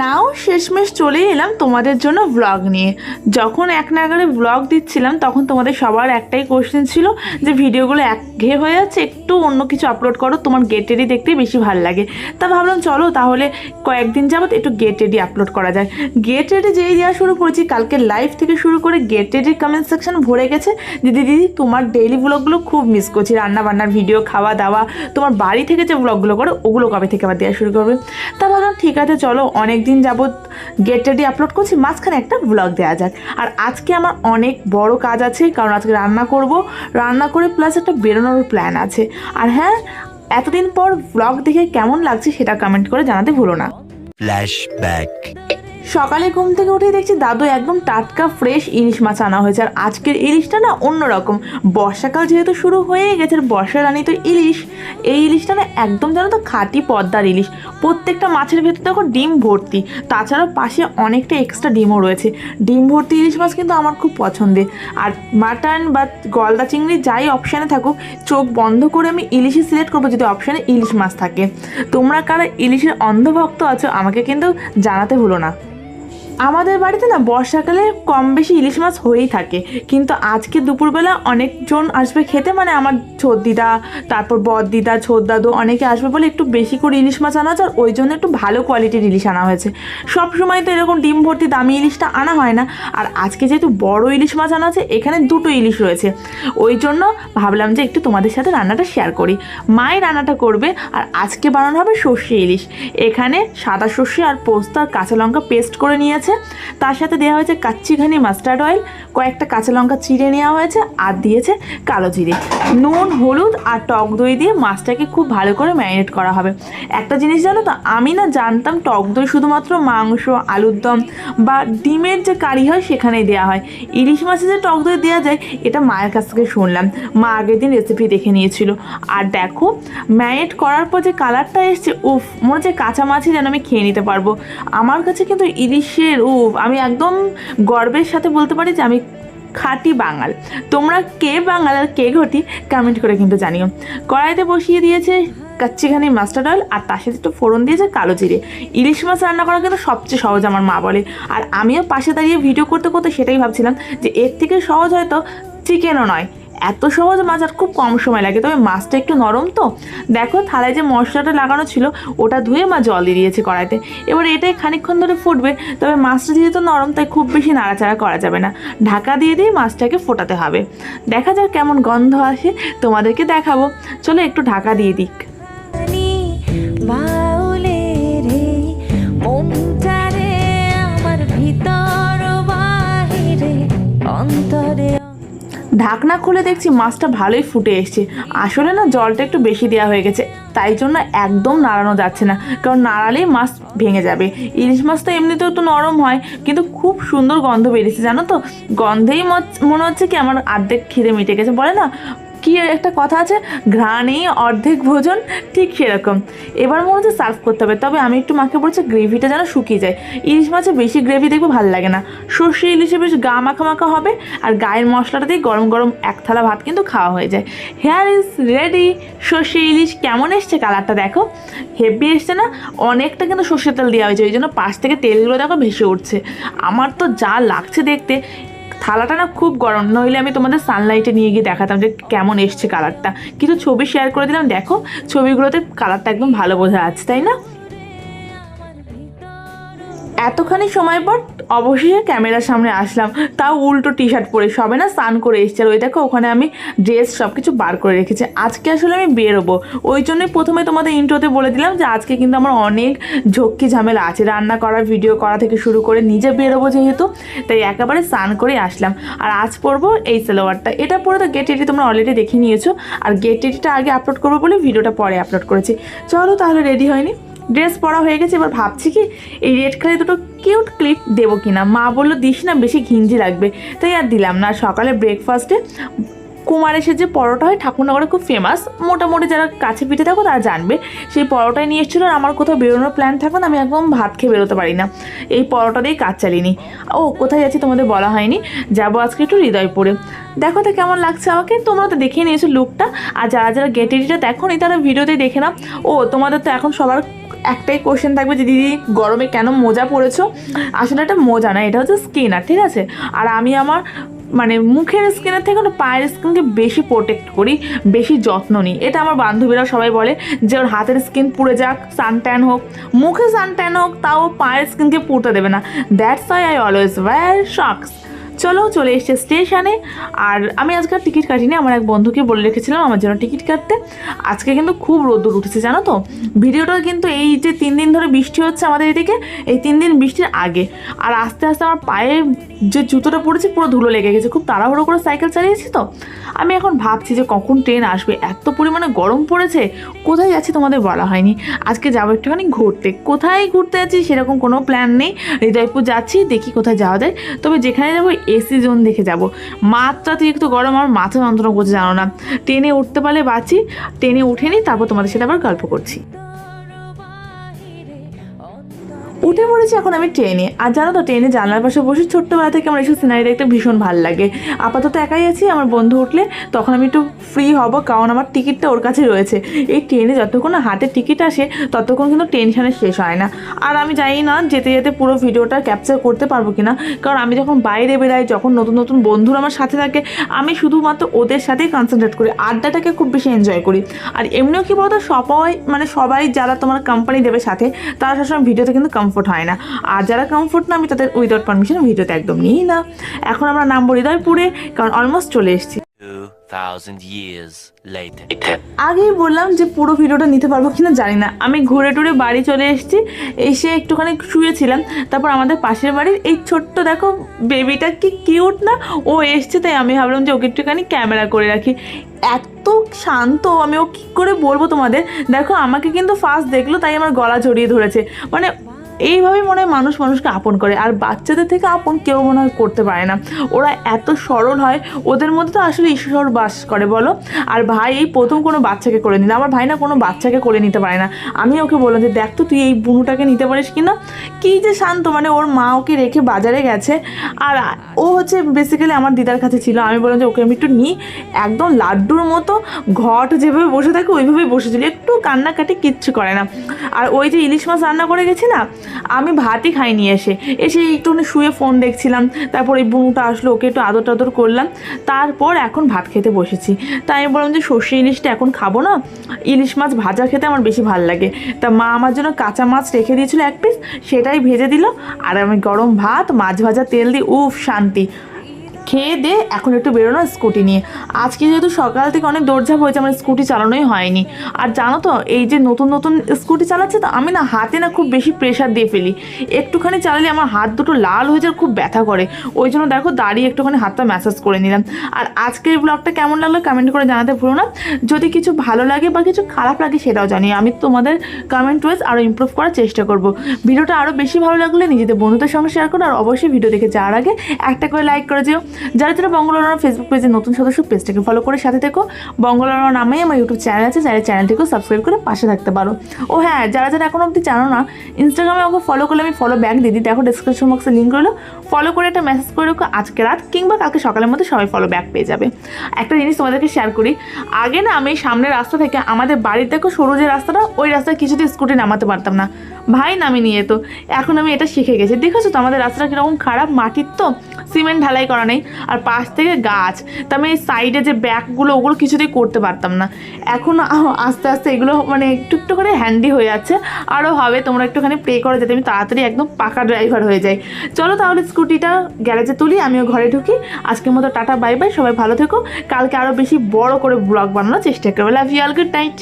নাও শেষমেশ চলে এলাম তোমাদের জন্য ব্লগ নিয়ে। যখন এক নাগারে ব্লগ দিচ্ছিলাম, তখন তোমাদের সবার একটাই কোশ্চেন ছিল যে ভিডিওগুলো একঘেয়ে হয়ে যাচ্ছে, একটু অন্য কিছু আপলোড করো, তোমার গেটেডি দেখতে বেশি ভালো লাগে। তা ভাবলাম চলো তাহলে কয়েকদিন যাবত একটু গেটেডি আপলোড করা যায় গেটেডি যেই দেওয়া শুরু করেছি, কালকে লাইভ থেকে শুরু করে গেটেডির কমেন্ট সেকশন ভরে গেছে। যে দিদি, তোমার ডেইলি ব্লগগুলো খুব মিস করছি। রান্নাবান্নার ভিডিও খাওয়া দাওয়া তোমার বাড়ি থেকে যে ব্লগগুলো করো, ওগুলো কবে থেকে আবার দেওয়া শুরু করবে? তা ভাবলাম ঠিক আছে, চলো অনেক দিন যাবৎ গেট রেডি আপলোড করছি, মাঝখানে একটা ব্লগ দেওয়া যাক। আর আজকে আমার অনেক বড় কাজ আছে, কারণ আজকে রান্না করব। রান্না করে প্লাস একটা বেরোনোর প্ল্যান আছে। আর হ্যাঁ এতদিন পর ব্লগ দেখে কেমন লাগছে সেটা কমেন্ট করে জানাতে ভুলো না. সকালে ঘুম থেকে উঠে দেখছি দাদু একদম টাটকা ফ্রেশ ইলিশ মাছ আনা হয়েছে। আর আজকের ইলিশটা না অন্যরকম। বর্ষাকাল যেহেতু শুরু হয়ে গেছে বর্ষা রানী তো ইলিশ। এই ইলিশটা না একদম জানো তো খাঁটি পদ্মার ইলিশ। প্রত্যেকটা মাছের ভেতর দেখো ডিম ভর্তি। তাছাড়াও পাশে অনেকটা এক্সট্রা ডিমও রয়েছে। ডিম ভর্তি ইলিশ মাছ কিন্তু আমার খুব পছন্দের। আর মাটন বা গলদা চিংড়ি যাই অপশানে থাকুক, চোখ বন্ধ করে আমি ইলিশই সিলেক্ট করব যদি অপশানে ইলিশ মাছ থাকে। তোমরা কারা ইলিশের অন্ধভক্ত আছো, আমাকে কিন্তু জানাতে ভুলো না। আমাদের বাড়িতে না বর্ষাকালে কম বেশি ইলিশ মাছ হয়েই থাকে। কিন্তু আজকে দুপুরবেলা অনেকজন আসবে খেতে মানে আমার দিদা, তারপর বড়দিদা দাদু অনেকে আসবে বলে একটু বেশি করে ইলিশ মাছ আনা হয়েছে, আর ওই জন্য একটু ভালো কোয়ালিটির ইলিশ আনা হয়েছে। সব সময় তো এরকম ডিম ভর্তি দামি ইলিশটা আনা হয় না, আর আজকে যেহেতু বড় ইলিশ মাছ আনা আছে এখানে দুটো ইলিশ রয়েছে। ওই জন্য ভাবলাম যে একটু তোমাদের সাথে রান্নাটা শেয়ার করি। মাই রান্নাটা করবে, আর আজকে বানানো হবে সর্ষে ইলিশ। এখানে সাদা সর্ষে আর পোস্ত আর কাঁচা লঙ্কা পেস্ট করে নিয়েছে। তার সাথে দেওয়া হয়েছে কাচ্চিঘানি মাস্টার্ড অয়েল, কয়েকটা কাঁচা লঙ্কা চিড়ে নেওয়া হয়েছে, আর দিয়েছে কালো জিরে। নুন, হলুদ আর টক দই দিয়ে মাছটাকে খুব ভালো করে ম্যারিনেট করা হবে। একটা জিনিস জানো তো, আমি না জানতাম টক দই শুধুমাত্র মাংস, আলুর দম বা ডিমের যে কারি হয় সেখানেই দেওয়া হয়। ইলিশ মাছে যে টক দই দেওয়া যায়, এটা মায়ের কাছ থেকে শুনলাম। মা আগের দিন রেসিপি দেখে নিয়েছিল। আর দেখো, ম্যারিনেট করার পর যে কালারটা এসছে, উফ, মনে হচ্ছে কাঁচা মাছই যেন আমি খেয়ে নিতে পারব। আমার কাছে কিন্তু ইলিশের উফ, আমি একদম গর্বের সাথে বলতে পারি যে আমি খাঁটি বাঙাল। তোমরা কে বাঙাল আর কে ঘটি কমেন্ট করে কিন্তু জানিও। কড়াইতে বসিয়ে দিয়েছে কাচ্চিঘানি মাস্টার্ড অয়েল আর তার সাথে একটু ফোড়ন দিয়েছে কালো জিরে। ইলিশ মাছ রান্না করা কিন্তু সবচেয়ে সহজ আমার মা বলে। আর আমিও পাশে দাঁড়িয়ে ভিডিও করতে করতে সেটাই ভাবছিলাম যে এর থেকে সহজ হয়তো চিকেনও নয়। এত সহজ মাছ আর খুব কম সময় লাগে, তবে মাছটা একটু নরম তো। দেখো থালায় যে মশলাটা লাগানো ছিল, ওটা ধুয়ে মা জল দিয়ে দিয়েছে কড়াইতে। এবার এটাই খানিকক্ষণ ধরে ফুটবে, তবে মাছটা যেহেতু নরম, তাই খুব বেশি নাড়াচাড়া করা যাবে না। ঢাকা দিয়ে দিয়ে মাছটাকে ফোটাতে হবে। দেখা যাক কেমন গন্ধ আসে, তোমাদেরকে দেখাবো। চলো একটু ঢাকা দিয়ে দিক। ঢাকনা খুলে দেখছি মাছটা ভালোই ফুটে এসছে। আসলে না, জলটা একটু বেশি দেওয়া হয়ে গেছে। তাই জন্য একদম নাড়ানো যাচ্ছে না। কারণ নাড়ালেই মাছ ভেঙে যাবে। ইলিশ মাছ তো এমনিতেও তো নরম হয়, কিন্তু খুব সুন্দর গন্ধ বেরিয়েছে, জানো তো? গন্ধেই মনে হচ্ছে কি আমার আর্ধেক খিদে মিটে গেছে। বলে না কি একটা কথা আছে? ঘ্রাণেই অর্ধেক ভোজন, ঠিক সেরকম। এবার মনে হচ্ছে সার্ভ করতে হবে। তবে আমি একটু মাকে বলছি গ্রেভিটা যেন শুকিয়ে যায়। ইলিশ মাছে বেশি গ্রেভি দেখবে ভালো লাগে না। সর্ষে ইলিশে বেশ গা মাখা মাখা হবে আর গায়ের মশলাটা দিয়ে গরম গরম এক থালা ভাত কিন্তু খাওয়া হয়ে যায়। হেয়ার ইজ রেডি সর্ষে ইলিশ কেমন এসছে কালারটা দেখো। হেভি এসছে না, অনেকটা কিন্তু সর্ষের তেল দেওয়া হয়েছে। ওই জন্য পাশ থেকে তেলগুলো দেখো ভেসে উঠছে। আমার তো যা লাগছে দেখতে থালাটা না খুব গরম, নইলে আমি তোমাদের সানলাইটে নিয়ে গিয়ে দেখাতাম যে কেমন এসছে কালারটা কিছু ছবি শেয়ার করে দিলাম, দেখো, ছবিগুলোতে কালারটা একদম ভালো বোঝা যাচ্ছে, তাই না? এতখানি সময় পর অবশেষে ক্যামেরার সামনে আসলাম। তাও উল্টো টি শার্ট পরে, সবে না স্নান করে এসছে। আর ওই দেখো, ওখানে আমি ড্রেস সব কিছু বার করে রেখেছি। আজকে আসলে আমি বেরোবো। ওই জন্যই প্রথমে তোমাদের ইন্ট্রোতে বলে দিলাম যে, আজকে কিন্তু আমার অনেক ঝক্কি ঝামেলা আছে। রান্না করা ভিডিও করা থেকে শুরু করে নিজে বেরোবো যেহেতু, তাই একেবারে স্নান করে আসলাম। আর আজ পরবো এই সালোয়ারটা। এটা পরে তো গেট এটি তোমরা অলরেডি দেখে নিয়েছো। আর গেট এটিটা আগে আপলোড করব বলে ভিডিওটা পরে আপলোড করেছি। চলো তাহলে রেডি হয়নি। ড্রেস পরা হয়ে গেছে, এবার ভাবছি কি এই রেড কালারে দুটো কিউট ক্লিপ দেবো কিনা? মা বলল, দিস না বেশি ঘিঞ্জি লাগবে। তাই আর দিলাম না। সকালে ব্রেকফাস্টে কুমার এসে যে পরোটা হয়, ঠাকুরনগরে খুব ফেমাস মোটামুটি যারা কাছে পিঠে থাকো, তারা জানবে। সেই পরোটাই নিয়ে এসেছিল আর আমার কোথাও বেরোনোর প্ল্যান থাকবে না, আমি একদম ভাত খেয়ে বেরোতে পারি না। এই পরোটা দিয়েই কাজ চালিয়ে নিই। ও, কোথায় যাচ্ছি তোমাদের বলা হয়নি? যাব আজকে একটু হৃদয়পুরে। দেখো তো কেমন লাগছে আমাকে। তোমরা তো দেখে নিয়েছো লুকটা আর যারা যারা গেটেরিটা দেখো নি তারা ভিডিওতেই দেখে নাও। ও, তোমাদের তো এখন সবার একটাই কোশ্চেন থাকবে যে, দিদি, গরমে কেন মোজা পরেছো? আসলে এটা মোজা না, এটা হচ্ছে স্কিনার ঠিক আছে? আর আমি আমার মানে মুখের স্কিনের থেকে না, পায়ের স্কিনকে বেশি প্রোটেক্ট করি, বেশি যত্ন নিই। এটা আমার বান্ধবীরা সবাই বলে যে, ওর হাতের স্কিন পুড়ে যাক সানট্যান হোক। মুখে সানট্যান হোক, তাও পায়ের স্কিনকে পুড়তে দেবে না। That's why I always wear socks চলো চলে এসছে স্টেশনে। আর আমি আজকে টিকিট কাটিনি, আমার এক বন্ধুকে বলে রেখেছিলাম আমার জন্য টিকিট কাটতে। আজকে কিন্তু খুব রোদ্দুর উঠেছে, জানো তো? ভিডিওটা কিন্তু এই যে তিন দিন ধরে বৃষ্টি হচ্ছে আমাদের এদিকে, এই তিন দিন বৃষ্টির আগে। আর আস্তে আস্তে আমার পায়ে যে জুতোটা পড়েছে পুরো ধুলো লেগে গেছে, খুব তাড়াহুড়ো করে সাইকেল চালিয়েছি তো। আমি এখন ভাবছি যে কখন ট্রেন আসবে, এত পরিমাণে গরম পড়েছে, কোথায় যাচ্ছি তোমাদের বলা হয়নি। আজকে যাব একটুখানি ঘুরতে। কোথায় ঘুরতে যাচ্ছি সেরকম কোনো প্ল্যান নেই। হৃদয়পুর যাচ্ছি, দেখি কোথায় যাওয়া যায়। তবে যেখানে যাব এসি জোন দেখে যাব। মাত্রাতিরিক্ত গরম আমার মাথা যন্ত্রণা করছে জানো না। ট্রেনে উঠতে পারলে বাঁচি, ট্রেনে উঠে নিই, তারপর তোমাদের সাথে আবার গল্প করছি। উঠে পড়েছি এখন আমি ট্রেনে। আর জানো তো, ট্রেনে জানলার পাশে বসে ছোট্টবেলা থেকে আমার এইসব সিনারি দেখতে ভীষণ ভালো লাগে। আপাতত একাই আছি, আমার বন্ধু উঠলে তখন আমি একটু ফ্রি হব, কারণ আমার টিকিটটা ওর কাছে রয়েছে। এই ট্রেনে যতক্ষণ না হাতে টিকিট আসে, ততক্ষণ কিন্তু টেনশনের শেষ হয় না। আর আমি জানি না যেতে যেতে পুরো ভিডিওটা ক্যাপচার করতে পারব কিনা, কারণ আমি যখন বাইরে বেরাই, যখন নতুন নতুন বন্ধুরা আমার সাথে থাকে, আমি শুধুমাত্র ওদের সাথেই কনসেন্ট্রেট করি, আড্ডাটাকে খুব বেশি এনজয় করি। আর এমনিও কি বলতো, সবাই মানে সবাই যারা তোমার কোম্পানি দেবে সাথে, তারা সবসময় ভিডিওতে কিন্তু কমফোর্ট হয় না। আর যারা কমফোর্ট না আমি তাদের উইদাউট পারমিশন ভিডিওতে একদম নিই না। এখন আমরা নামবো হৃদয়পুরে কারণ অলমোস্ট চলে এসেছি। 2,000 years later. আগেই বললাম যে পুরো ভিডিওটা নিতে পারব কিনা জানি না। আমি ঘুরে টুরে বাড়ি চলে এসেছি এসে একটুখানি শুয়েছিলাম। তারপর আমাদের পাশের বাড়ির এই ছোট্ট দেখো বেবিটা কি কিউট না? ও এসছে তাই আমি ভাবলাম যে ওকে একটুখানি ক্যামেরা করে রাখি। এত শান্ত আমি ও কী করে বলব তোমাদের? দেখো আমাকে কিন্তু ফার্স্ট দেখল তাই আমার গলা জড়িয়ে ধরেছে। মানে এইভাবেই মনে হয় মানুষ মানুষকে আপন করে। আর বাচ্চাদের থেকে আপন কেউ মনে হয় করতে পারে না। ওরা এত সরল হয়, ওদের মধ্যে তো আসলে ঈশ্বর বাস করে, বলো। আর ভাই, এই প্রথম কোনো বাচ্চাকে করে নিল, আমার ভাই না কোনো বাচ্চাকে করে নিতে পারে না। আমি ওকে বললাম যে, দেখ তো, তুই এই বুনুটাকে নিতে পারিস কি না? কী যে শান্ত মানে ওর মা ওকে রেখে বাজারে গেছে। আর ও হচ্ছে বেসিক্যালি আমার দিদার কাছে ছিল। আমি বললাম যে, ওকে আমি একটু নিই। একদম লাড্ডুর মতো ঘট যেভাবে বসে থাকে, ওইভাবেই বসেছিল। একটু কান্নাকাটি কিচ্ছু করে না। আর ওই যে ইলিশ মাছ রান্না করে গেছি না আমি ভাতই খাইনি এসে। এসে একটুখানি শুয়ে ফোন দেখছিলাম, তারপর এই বুনুটা আসলো, ওকে একটু আদর টাদর করলাম, তারপর এখন ভাত খেতে বসেছি। তাই আমি বললাম যে সর্ষে ইলিশটা এখন খাব না? ইলিশ মাছ ভাজা খেতে আমার বেশি ভালো লাগে। তা মা আমার জন্য কাঁচা মাছ রেখে দিয়েছিল এক পিস সেটাই ভেজে দিল, আর আমি গরম ভাত, মাছ ভাজা, তেল দিই উফ, শান্তি। খেয়ে দে, এখন একটু বেরোনো স্কুটি নিয়ে। আজকে যেহেতু সকাল থেকে অনেক দৌড়ঝাঁপ হয়েছে, আমার স্কুটি চালানোই হয়নি। আর জানো তো, এই যে নতুন নতুন স্কুটি চালাচ্ছে তো, আমি না হাতে না খুব বেশি প্রেশার দিয়ে ফেলি। একটুখানি চালালে আমার হাত দুটো লাল হয়ে যায় খুব ব্যথা করে। ওই জন্য দেখো দাঁড়িয়ে একটুখানি হাতটা ম্যাসাজ করে নিলাম। আর আজকের ব্লগটা কেমন লাগল কমেন্ট করে জানাতে ভুলো না। যদি কিছু ভালো লাগে বা কিছু খারাপ লাগে সেটাও জানি আমি তোমাদের কমেন্ট ওয়াইজ আরও ইমপ্রুভ করার চেষ্টা করব। ভিডিওটা আরও বেশি ভালো লাগলে নিজেদের বন্ধুদের সঙ্গে শেয়ার করো। আর অবশ্যই ভিডিও দেখে যাওয়ার আগে একটা করে লাইক করে দিও। যারা যারা বঙ্গলরা ফেসবুক পেজে নতুন সদস্য পেজটাকে ফলো করে সাথে থেকো। বঙ্গলরা নামেই আমার ইউটিউব চ্যানেল আছে যারা চ্যানেলটিকেও সাবস্ক্রাইব করে পাশে থাকতে পারো। ও হ্যাঁ যারা যারা এখন অবধি জানো না ইনস্টাগ্রামে আমাকে ফলো করলে আমি ফলো ব্যাক দিই। দেখো ডিসক্রিপশন বক্সে লিঙ্ক রইল। ফলো করে একটা মেসেজ করে রাখো আজকে রাত, কিংবা কালকে সকালের মধ্যে সবাই ফলো ব্যাক পেয়ে যাবে। একটা জিনিস তোমাদেরকে শেয়ার করি, আগে না আমি সামনের রাস্তা থেকে আমাদের বাড়ির দেখো সরু যে রাস্তাটা, ওই রাস্তায় কিছুতে স্কুটি নামাতে পারতাম না। ভাই নামিয়ে নিয়ে তো, এখন আমি এটা শিখে গেছি। দেখেছ তো আমাদের রাস্তাটা কীরকম খারাপ, মাটির তো? সিমেন্ট ঢালাই করা নেই, আর পাশ থেকে গাছ। তা আমি এই সাইডে যে ব্যাগগুলো ওগুলো কিছুতেই করতে পারতাম না। এখন আস্তে আস্তে এগুলো মানে একটু একটু করে হ্যান্ডি হয়ে যাচ্ছে। আরও হবে, তোমরা একটুখানি প্রে করো যাতে আমি তাড়াতাড়ি একদম পাকা ড্রাইভার হয়ে যাই। চলো তাহলে স্কুটিটা গ্যারেজে তুলি, আমিও ঘরে ঢুকি। আজকের মতো টাটা বাই বাই সবাই ভালো থেকো। কালকে আরও বেশি বড় করে ব্লগ বানানোর চেষ্টা করব। Love you all good night